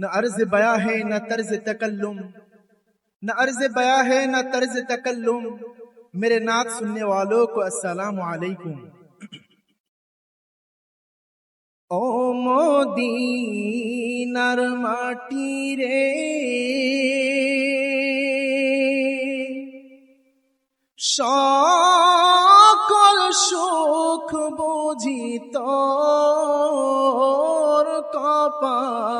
نہ عرض بیا ہے نہ طرز تکلم، نہ عرض بیا ہے نہ طرز تکلم۔ میرے نعت سننے والوں کو السلام علیکم۔ او مودی نرماٹی رے۔ সকল সুখ بوجھی تو کپا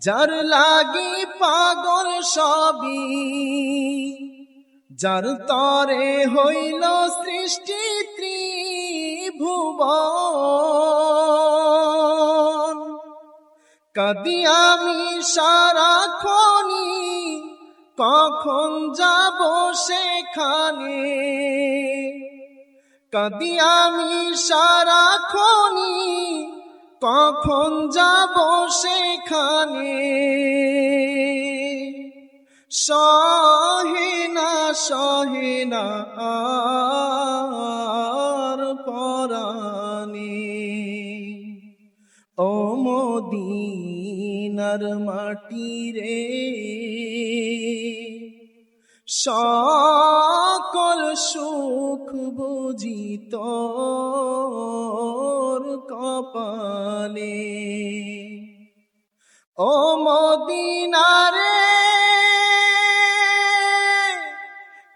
যার লাগি পাগল সবই, যার তরে হইল সৃষ্টি ত্রিভুবন। কাদি আমি সারাক্ষণি কখন যাব সেখানে? কাদি আমি সারাক্ষণি কখন যাব সেখানে? সহেনা সহেনা, আর পরাণে। ও মদিনার মাটি রে, সকল সুখ বুঝি তোর কপালে ও মদিনারে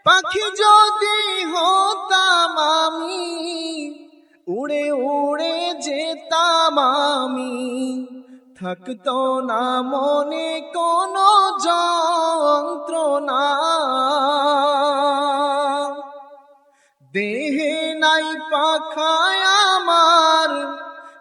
পাখি যদি হতাম আমি, উড়ে উড়ে যেতাম আমি। থাকতো না মনে কোনো যন্ত্রণা। দেহে নাই পাখায় আমার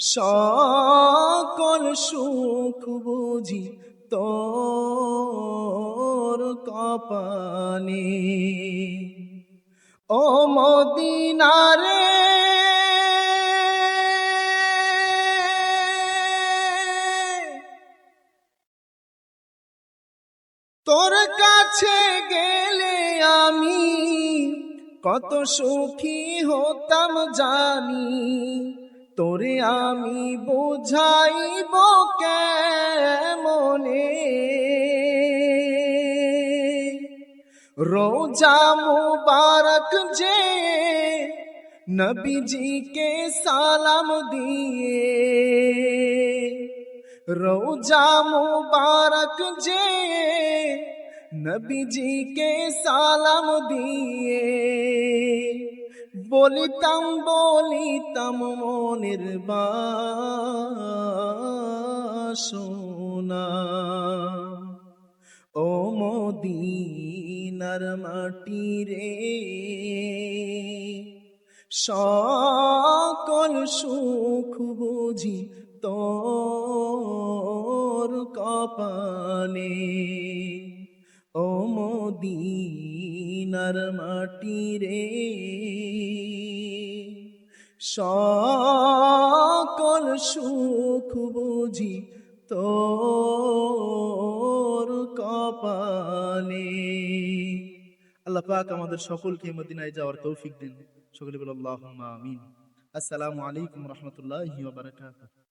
সকল সুখ বুঝি তোর কপালে। ও মদিনারে তোর কাছে গেলে আমি কত সুখী হতাম জানি। তোরে আমি বোঝাইব কেমনে রোজা মুবারক যে নবীজিকে সালাম দিয়ে রোজা মুবারক যে নবীজিকে সালাম দিয়ে বলিতাম বলিতাম মনের বাসনা। ও মদিনার মাটি রে সকল সুখ বুঝি তোর কপালে। ও মদিনার মাটি রে। সকল সুখ বুঝি তোর কপালে। আল্লাহ পাক আমাদের সকলকে মদিনায় যাওয়ার তৌফিক দিন। সকলে বলে আল্লাহ আমিন। আসসালামু আলাইকুম রহমতুল্লাহ বারাকাতুহু।